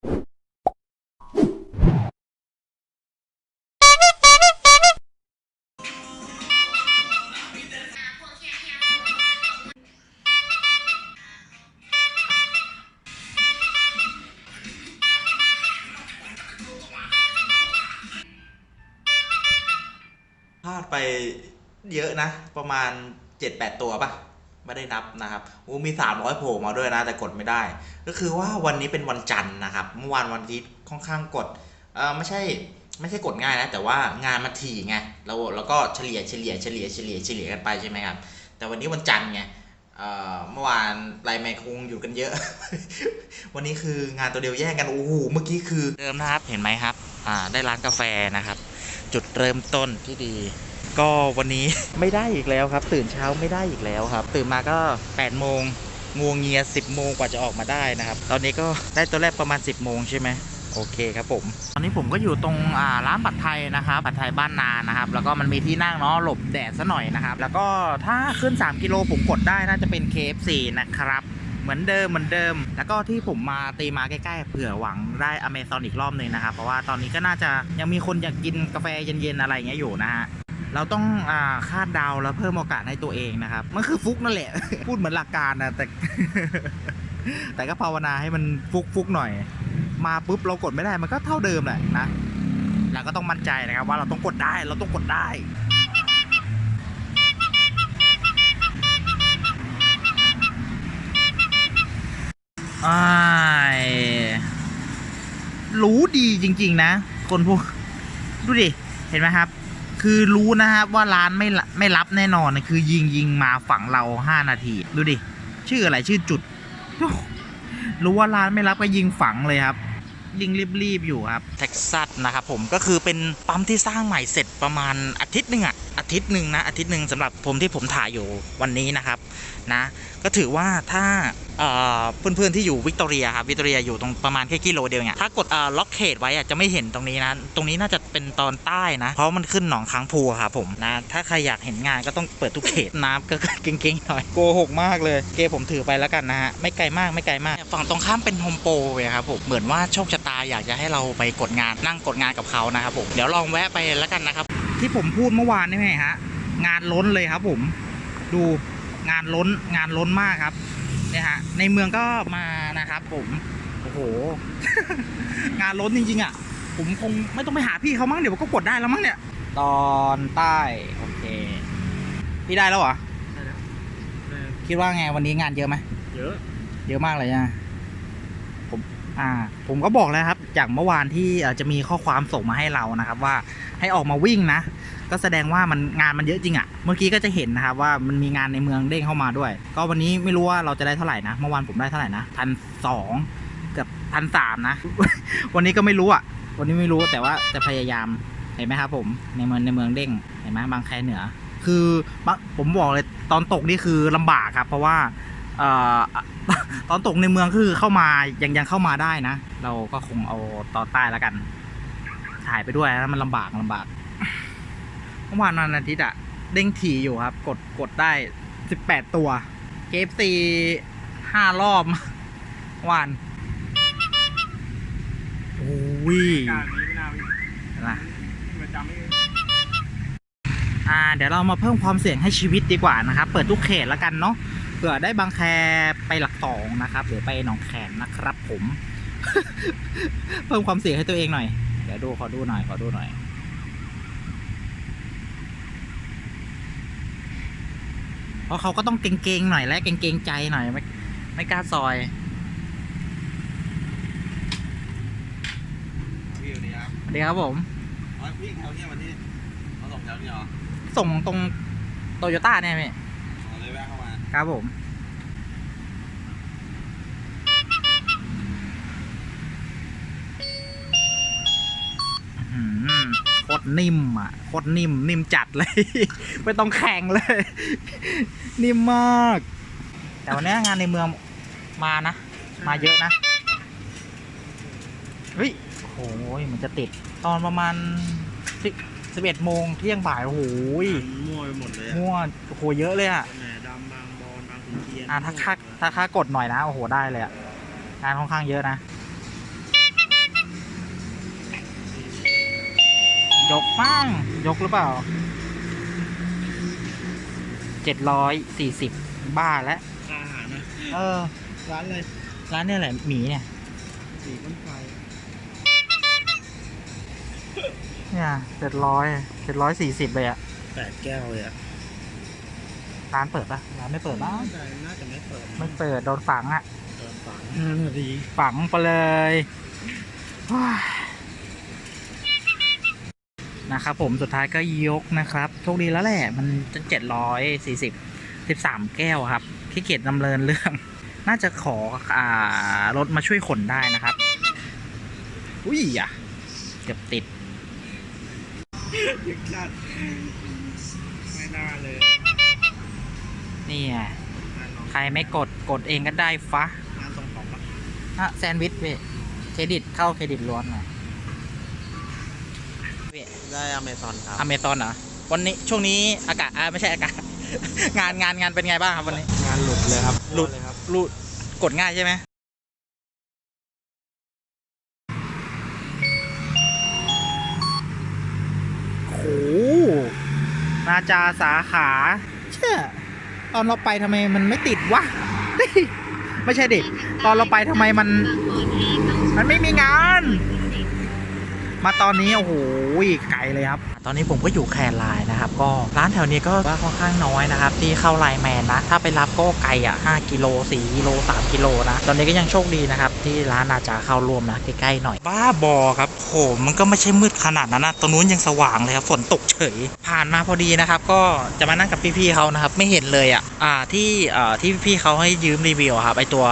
พลาดไปเยอะนะ ประมาณ7-8ตัวป่ะ ไม่ได้นับนะครับโอ้มี 300โผล่มาด้วยนะแต่กดไม่ได้ ก็คือว่าวันนี้เป็นวันจันทร์นะครับ เมื่อวานวันอาทิตย์ค่อนข้างกดเออไม่ใช่ไม่ใช่กดง่ายนะ แต่ว่างานมันถี่ไงเราเราก็เฉลี่ยเฉลี่ยเฉลี่ยเฉลี่ยเฉลี่ยกันไปใช่ไหมครับแต่วันนี้วันจันทร์ไงเอ่อเมื่อวานไลน์แมนคงอยู่กันเยอะ วันนี้คืองานตัวเดียวแย่งกันโอ้โหเมื่อกี้คือเดิมนะครับเห็นไหมครับอ่าได้ร้านกาแฟนะครับ จุดเริ่มต้นที่ดี ก็วันนี้ ไม่ได้อีกแล้วครับ ตื่นเช้าไม่ได้อีกแล้วครับ ตื่นมาก็8โมงงวงเงีย 10โมงกว่าจะออกมาได้นะครับ ตอนนี้ก็ได้ตัวแรกประมาณ 10โมงใช่ไหมโอเคครับผม ตอนนี้ผมก็อยู่ตรงร้านผัดไทยนะครับผัดไทยบ้านนานะครับ แล้วก็มันมีที่นั่งเนาะหลบแดดซะหน่อยนะครับ แล้วก็ถ้าขึ้น 3 กิโลผมกดได้น่าจะเป็น KFC นะครับเหมือนเดิมเหมือนเดิม แล้วก็ที่ผมมาตีมาใกล้ๆเผื่อหวังได้อเมซอนอีกรอบหนึงนะครับ เพราะว่าตอนนี้ก็น่าจะยังมีคนอยากกินกาแฟเย็นๆอะไรอย่างเงี้ยอยู่นะฮะ เราต้องอ่าคาดเดาแล้วเพิ่มโอกาสให้ตัวเองนะครับ มันคือฟุกนั่นแหละ พูดเหมือนหลักการนะแต่ แต่ก็ภาวนาให้มันฟุกฟุกหน่อย มาปุ๊บเรากดไม่ได้มันก็เท่าเดิมแหละนะเราก็ต้องมั่นใจนะครับ ว่าเราต้องกดได้เราต้องกดได้อ้รู้ดีจริง ๆ นะ คนพวก ดูดิ เห็นไหมครับ คือรู้นะครับว่าร้านไม่ไม่รับแน่นอนคือยิงยิงมาฝั่งเราห้านาที ดูดิ ชื่ออะไรชื่อจุด รู้ว่าร้านไม่รับก็ยิงฝังเลยครับ ยิงรีบๆอยู่ครับเท็กซัสนะครับผมก็คือเป็นปั๊มที่สร้างใหม่เสร็จประมาณอาทิตย์หนึ่งอะอาทิตย์หนึ่งนะอาทิตย์หนึ่งสำหรับผมที่ผมถ่ายอยู่วันนี้นะครับนะก็ถือว่าถ้าเพื่อนๆที่อยู่วิกตอเรียครับวิกตอเรียอยู่ตรงประมาณแค่กิโลเดียวเนี่ยถ้ากดล็อกเขตไว้อะจะไม่เห็นตรงนี้นะตรงนี้น่าจะเป็นตอนใต้นะ เพราะมันขึ้นหนองค้างพูครับผมนะถ้าใครอยากเห็นงานก็ต้องเปิดทุกเขตน้ำก็เก่งๆหน่อยโกหกมากเลยเกผมถือไปแล้วกันนะฮะไม่ไกลมากไม่ไกลมาก ฝั่งตรงข้ามเป็นโฮมโปรเลยครับผมเหมือนว่าโชคชะตาอยากจะให้เราไปกดงานนั่งกดงานกับเขานะครับผมเดี๋ยวลองแวะไปแล้วกันนะครับ ที่ผมพูดเมื่อวานนี่ไงฮะงานล้นเลยครับ ผมดูงานล้นงานล้นมากครับเนี่ยฮะในเมืองก็มานะครับ ผมโอ้โห งานล้นจริงๆอะ ผมคงไม่ต้องไปหาพี่เขามั้งเดี๋ยวก็กดได้แล้วมั้งเนี่ย ตอนใต้โอเค พี่ได้แล้วเหรอคิดว่าไงวันนี้งานเยอะไหมเยอะ เยอะมากเลยนะผม อ่าผมก็บอกแล้วครับ จากเมื่อวานที่จะมีข้อความส่งมาให้เรานะครับว่าให้ออกมาวิ่งนะ ก็แสดงว่ามันงานมันเยอะจริงอะ่ะ เมื่อกี้ก็จะเห็นนะครับว่ามันมีงานในเมืองเด้งเข้ามาด้วย ก็วันนี้ไม่รู้ว่าเราจะได้เท่าไหร่นะ เมื่อวานผมได้เท่าไหร่นะพันสองเกือบพันสามนะ วันนี้ก็ไม่รู้อะ่ะ วันนี้ไม่รู้แต่ว่าจะพยายามเห็นไหมครับผมในเมืองในเมืองเด้งเห็นไหมบางแคเหนือ คือผมบอกเลยตอนตกนี่คือลำบากครับ เพราะว่า ตอนตกในเมืองคือเข้ามายังยังเข้ามาได้นะ เราก็คงเอาตอนใต้แล้วกัน ถ่ายไปด้วยนะมันลำบากลำบากเมื่อวานวันอาทิตย์อะเด้งถี่อยู่ครับ กดกดได้สิบแปดตัวเกฟซีห้ารอบวานโอ้ยนะอ่าเดี๋ยวเรามาเพิ่มความเสี่ยงให้ชีวิตดีกว่านะครับ เปิดทุกเขตแล้วกันเนาะ เผื่อได้บางแคไปหลักสองนะครับ หรือไปหนองแขมนะครับ ผม เพิ่มความเสี่ยงให้ตัวเองหน่อย เดี๋ยวดูขอดูหน่อยขอดูหน่อยเพราะเขาก็ต้องเก่งๆหน่อยและเก่งๆใจหน่อยไม่ไม่กล้าซอยวิวดีครับเดี๋ยวครับผมอ๋อวิ่งแถวเนี้ยวันนี้เขาส่งแถวนี้เหรอส่งตรงโตโยต้าเนี่ยพี่ ครับผมอื้อหือโคตรนิ่มอะ โคตรนิ่ม นิ่มจัดเลย ไม่ต้องแข่งเลย นิ่มมาก แต่วันนี้งานในเมืองมานะ มาเยอะนะ เฮ้ยโอ้โหมันจะติดตอนประมาณสิสิบเอ็ดโมงเที่ยงบ่ายโอ้โหมั่วไปหมดเลยอะมั่วโอ้โหเยอะเลยอะ อ่าถ้าค่าถ้าค่ากดหน่อยนะ โอ้โห ได้เลยอะงานค่อนข้างเยอะนะ ยกบ้างยกหรือเปล่าเจ็ดร้อยสี่สิบบ้าแล้วเออ ร้านอะไรร้านเนี่ยแหละหมีเนี่ย สีบ้นไฟเนี่ยเจ็ดร้อยเจ็ดร้อยสี่สิบเลยอะแปดแก้วเลยอะ ร้านเปิดปะร้านไม่เปิดบ้างน่าจะน่าจะไม่เปิดไม่เปิดโดนฝังอะเปิดฝังดีฝังไปเลยว้ายนะครับผมสุดท้ายก็ยกนะครับโชคดีแล้วแหละ มันจะเจ็ดร้อยสี่สิบสิบสามแก้วครับขี้เกียจดำเนินเรื่อง น่าจะขออ่ารถมาช่วยขนได้นะครับ อุ้ยอะเกือบติดถึงจัดไม่น่าเลย นี่ไงใครไม่กดกดเองก็ได้ฟะงานส่งของปะอะแซนด์วิชเว้ยเครดิตเข้าเครดิตล้วนหน่อยเว้ยได้อเมซอนครับอเมซอนเหรอวันนี้ช่วงนี้อากาศอ่าไม่ใช่อากาศ งานงานงานเป็นไงบ้างครับวันนี้ งานหลุดเลยครับหลุดเลยครับรูดกดง่ายใช่ไหมโอ้โหนาจาสาขาเชื่อ ตอนเราไปทำไมมันไม่ติดวะไม่ใช่ดิตอนเราไปทำไมมัน มันไม่มีงาน มาตอนนี้โอ้โหไกลเลยครับ ตอนนี้ผมก็อยู่แครไลน์นะครับ ก็ร้านแถวนี้ก็ว่าค่อนข้างน้อยนะครับ ที่เข้าไลน์แมนนะ ถ้าไปรับก็ไกลอะ5กิโล4กิโล3กิโลนะ ตอนนี้ก็ยังโชคดีนะครับ ที่ร้านอาจจะเข้าร่วมนะใกล้ๆหน่อย บ้าบอครับโหมันก็ไม่ใช่มืดขนาดนั้นนะตรงนู้นยังสว่างเลยครับฝนตกเฉย ผ่านมาพอดีนะครับ ก็จะมานั่งกับพี่ๆเขานะครับ ไม่เห็นเลยอะอ่าที่เอ่อที่พี่ๆเขาให้ยืมรีวิวอะครับไอตัว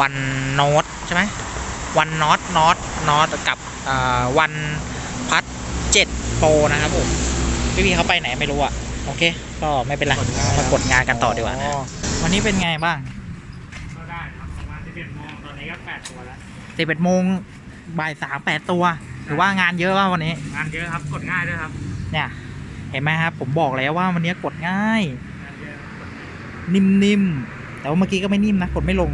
วันโนตใช่ไหมวันน็อตน็อตน็อตกับ วันพัดเจ็ดโปรนะครับผมพี่พี่เขาไปไหนไม่รู้อะโอเค ก็ไม่เป็นไรมากดงานกันต่อดีกว่านะวันนี้เป็นไงบ้างก็ได้ครับประมาณสิบเอ็ดโมงตอนนี้ก็แปดตัวแล้วสิบเอ็ดโมงบ่ายสามแปดตัวหรือว่างานเยอะว่าวันนี้ งานเยอะครับกดง่ายด้วยครับ เนี่ย เห็นไหมครับ ผมบอกแล้วว่าวันนี้กดง่ายงานเยอะนิ่มๆแต่ว่าเมื่อกี้ก็ไม่นิ่มนะกดไม่ลง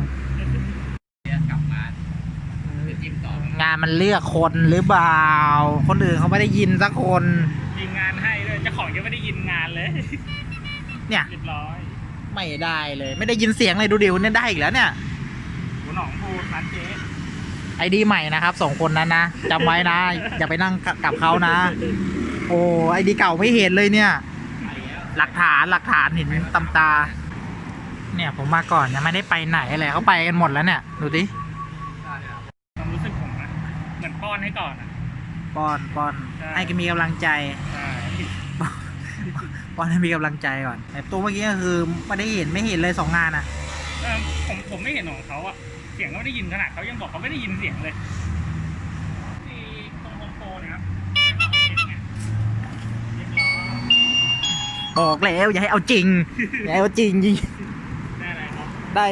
กลับมาจิ้มต่อ งานมันเลือกคนหรือเปล่า คนอื่นเขาไม่ได้ยินสักคนยิงงานให้ด้วยเจ้าของยังไม่ได้ยินงานเลยเนี่ยเรียบร้อยไม่ได้เลย ไม่ได้ยินเสียงเลยดูดิวเนี่ยได้อีกแล้วเนี่ยหัวหนองพูร้านเจ๊ไอดีใหม่นะครับสองคนนั้นนะจำไว้นะ อย่าไปนั่งกับเขานะ โอ้ไอดีเก่าไม่เห็นเลยเนี่ย หลักฐานหลักฐานเห็นตำตา เนี่ยผมมาก่อนยังไม่ได้ไปไหนอะไรเขาไปกันหมดแล้วเนี่ย ดูดิ ความรู้สึกผมนะเห มือนป้อนให้ก่อนอะ ป้อนป้อนใช่ ให้กันมีกำลังใจใช่ป้อนให้มีกำลังใจก่อนแต่ตัวเมื่อกี้ก็คือไม่ได้เห็นไม่เห็นเลยสองงานอะเออผมผมไม่เห็นของเขาอะเสียงก็ไม่ได้ยินขนาดเขายังบอกเขาไม่ได้ยินเสียงเลยที่ตรงโฮมโปรเนะครับเรียบร้อยบอกแล้วอย่าให้เอาจริง อย่าให้เอาจริงยิงได้อะไรครับได้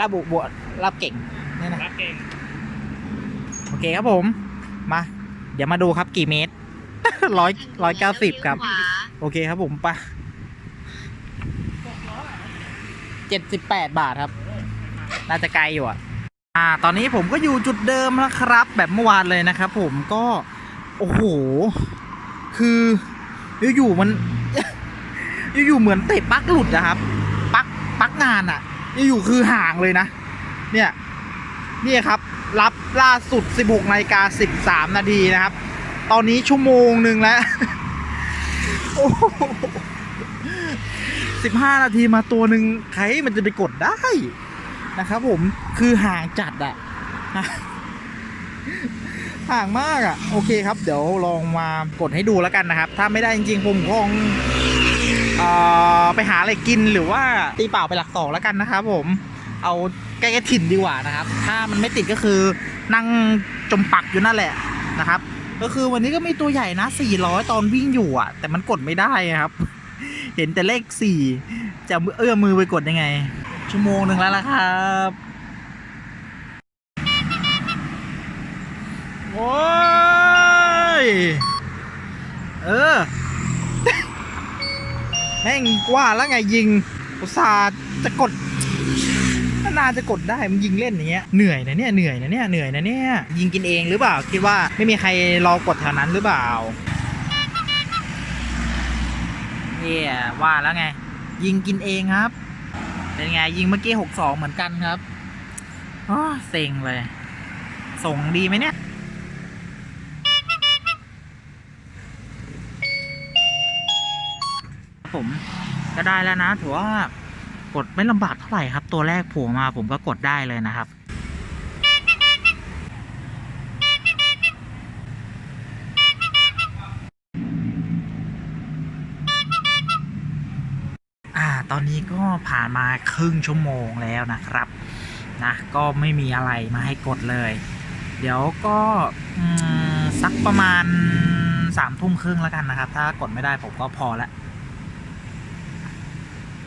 ระบุบวชรับเก่งนี่นะรักเก่งโอ เคครับผม มา เดี๋ยวมาดูครับกี่เมตรร้อยร้อยเก้าสิบครับ โอเคครับผมไปเจ็ดสิบแปดบาทครับ น่าจะไกลอยู่อะ อ่า ตอนนี้ผมก็อยู่จุดเดิมแล้วครับ แบบเมื่อวานเลยนะครับผมก็ โอ้โห คืออยู่ๆมันอยู่ๆเหมือนเตะปักหลุดนะครับ ปักปักงานอะอยู่ๆคือห่างเลยนะ เนี่ยนี่ครับ รับล่าสุด 16นาฬิกา13 นาทีนะครับ ตอนนี้ชั่วโมงหนึ่งแล้วโอ้สิบห้านาทีมาตัวหนึ่งใครมันจะไปกดได้นะครับผมคือห่างจัดอะห่างมากอะโอเคครับ เดี๋ยวลองมากดให้ดูแล้วกันนะครับ ถ้าไม่ได้จริงๆผมคงเอ่อไปหาอะไรกินหรือว่าตีเปล่าไปหลักสองแล้วกันนะครับผมเอา ใกล้ๆถิ่นดีกว่านะครับ ถ้ามันไม่ติดก็คือนั่งจมปักอยู่นั่นแหละนะครับ ก็คือวันนี้ก็มีตัวใหญ่นะ 400 ตอนวิ่งอยู่อะ แต่มันกดไม่ได้ครับ เห็นแต่เลข 4 จะเอื้อมมือไปกดยังไง ชั่วโมงหนึ่งแล้วล่ะครับโอ้ย เออ แม่งกว่าแล้วไงยิงอุตส่าห์จะกด นานจะกดได้มันยิงเล่นอย่างเงี้ยเหนื่อยนะเนี่ยเหนื่อยนะเนี่ยเหนื่อยนะเนี่ยยิงกินเองหรือเปล่าคิดว่าไม่มีใครรอกดแถวนั้นหรือเปล่าเนี่ยว่าแล้วไง ยิงกินเองครับ เป็นไงยิงเมื่อกี้หกสองเหมือนกันครับอ้อเซ็งเลย ส่งดีไหมเนี่ยผมก็ได้แล้วนะถือว่า กดไม่ลำบากเท่าไหร่ครับ ตัวแรกผล่มาผมก็กดได้เลยนะครับ อ่า ตอนนี้ก็ผ่านมาครึ่งชั่วโมงแล้วนะครับนะก็ไม่มีอะไรมาให้กดเลย เดี๋ยวก็สักประมาณสามทุ่มครึ่งแล้วกันนะครับ ถ้ากดไม่ได้ผมก็พอละก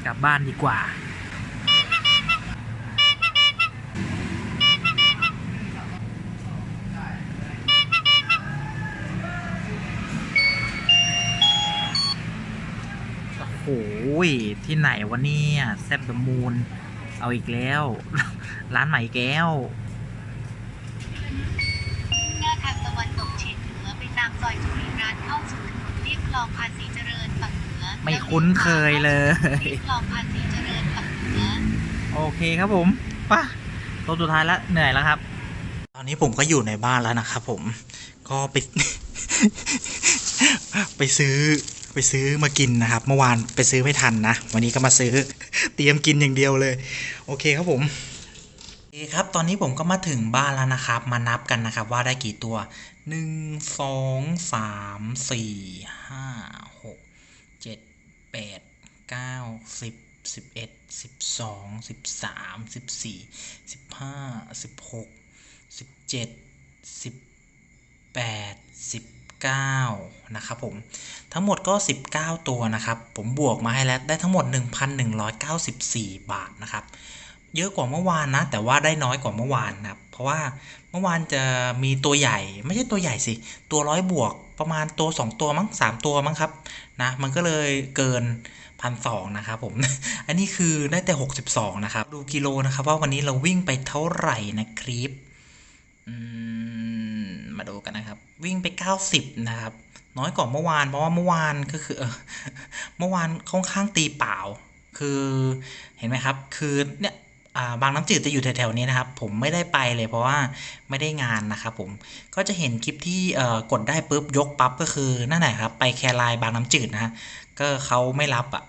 ลับบ้านดีกว่า โอ้โหที่ไหนวะเนี่ยแซบเดอะมูน เอาอีกแล้ว ร้านใหม่แก้วหน้าทางตะวันตกเฉียงเหนือไปตามซอยจุฬารัตน์เข้าสู่ถนนเรียบคลองภา ไม่คุ้นเคยเลยเรียบคลองภาษีเจริญฝั่งเหนือ โอเคครับผมป่ะตัวสุดท้ายแล้วเหนื่อยแล้วครับ ตอนนี้ผมก็อยู่ในบ้านแล้วนะครับผม ก็ไป ไปซื้อไปซื้อมากินนะครับ เมื่อวานไปซื้อไม่ทันนะ วันนี้ก็มาซื้อ เตรียมกินอย่างเดียวเลย โอเคครับผม โอเคครับ ตอนนี้ผมก็มาถึงบ้านแล้วนะครับ มานับกันนะครับ ว่าได้กี่ตัวหนึ่งสองสามสี่ห้าหกเจ็ด แปดเก้าสิบสิบเอ็ดสิบสองสิบสามสิบสี่สิบห้าสิบหกสิบเจ็ดสิบแปดสิบเก้านะครับผมทั้งหมดก็ 19 ตัวนะครับ ผมบวกมาให้แล้วได้ทั้งหมด 1,194 บาทนะครับ เยอะกว่าเมื่อวานนะ แต่ว่าได้น้อยกว่าเมื่อวานนะครับ เพราะว่าเมื่อวานจะมีตัวใหญ่ ไม่ใช่ตัวใหญ่สิ ตัวร้อยบวกประมาณตัว 2 ตัวมั้ง3 ตัวมั้งครับนะมันก็เลยเกินพันสองนะครับผม อันนี้คือได้แต่ 62 นะครับ ดูกิโลนะครับ ว่าวันนี้เราวิ่งไปเท่าไหร่นะครับอืมาดูกันนะครับ วิ่งไป 90 นะครับ น้อยกว่าเมื่อวาน เพราะว่าเมื่อวานก็คือเมื่อวานค่อนข้างตีเปล่า คือเห็นไหมครับ คือเนี่ย บางน้ำจืดจะอยู่แถวๆนี้นะครับ ผมไม่ได้ไปเลยเพราะว่าไม่ได้งานนะครับผมก็จะเห็นคลิปที่กดได้ปุ๊บยกปั๊บก็คือนั่นแหละครับ ไปแครไลน์บางน้ำจืดนะก็เขาไม่รับอะ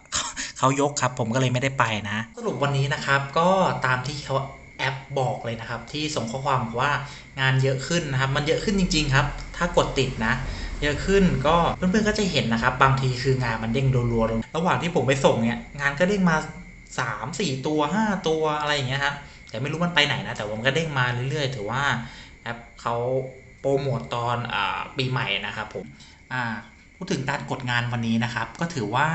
เขายกครับผมก็เลยไม่ได้ไปนะ สรุปวันนี้นะครับก็ตามที่เขาแอปบอกเลยนะครับ ที่ส่งข้อความว่างานเยอะขึ้นนะครับ มันเยอะขึ้นจริง ๆ ครับ ถ้ากดติดนะเยอะขึ้นก็เพื่อนๆก็จะเห็นนะครับ บางทีคืองานมันเด้งรัวๆระหว่างที่ผมไปส่งเนี่ยงานก็เด้งมา 3 4ตัว5ตัวอะไรอย่างเงี้ยครับแต่ไม่รู้มันไปไหนนะ แต่ว่ามันก็เด้งมาเรื่อยๆ ถือว่าแอปเขาโปรโมตตอนอปีใหม่นะครับผมอ่าพูดถึงการกดงานวันนี้นะครับ ก็ถือว่า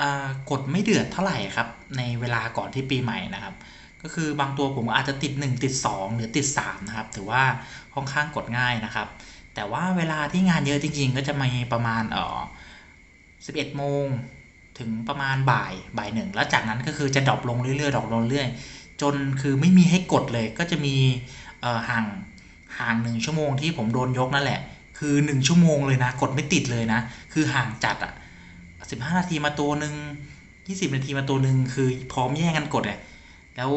อ่ากดไม่เดือดเท่าไหร่ครับ ในเวลาก่อนที่ปีใหม่นะครับ ก็คือบางตัวผมอาจจะติด 1 ติด 2 หรือติด 3 นะครับ ถือว่าค่อนข้างกดง่ายนะครับ แต่ว่าเวลาที่งานเยอะจริงๆ ก็จะมีประมาณเออ11 โมง ถึงประมาณบ่ายบ่ายหนึ่งแล้วจากนั้นก็คือจะดรอปลงเรื่อยๆดรอปลงเรื่อยจนคือไม่มีให้กดเลยก็จะมีห่างห่างหนึ่งชั่วโมงที่ผมโดนยกนั่นแหละ คือ1ชั่วโมงเลยนะ กดไม่ติดเลยนะ คือห่างจัดอะ15นาทีมาตัวหนึ่ง20นาทีมาตัวหนึ่งคือพร้อมแย่งกันกดเลยแล้ว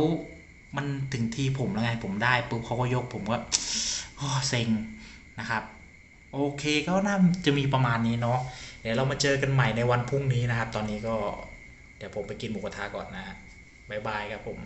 มันถึงทีผมแล้วไงผมได้ปุ๊บเขาก็ยกผมก็โอ้เซ็งนะครับ โอเคก็น่าจะมีประมาณนี้เนาะ เดี๋ยวเรามาเจอกันใหม่ในวันพรุ่งนี้นะครับ ตอนนี้ก็เดี๋ยวผมไปกินหมูกระทะก่อนนะฮะบ๊ายบายครับผม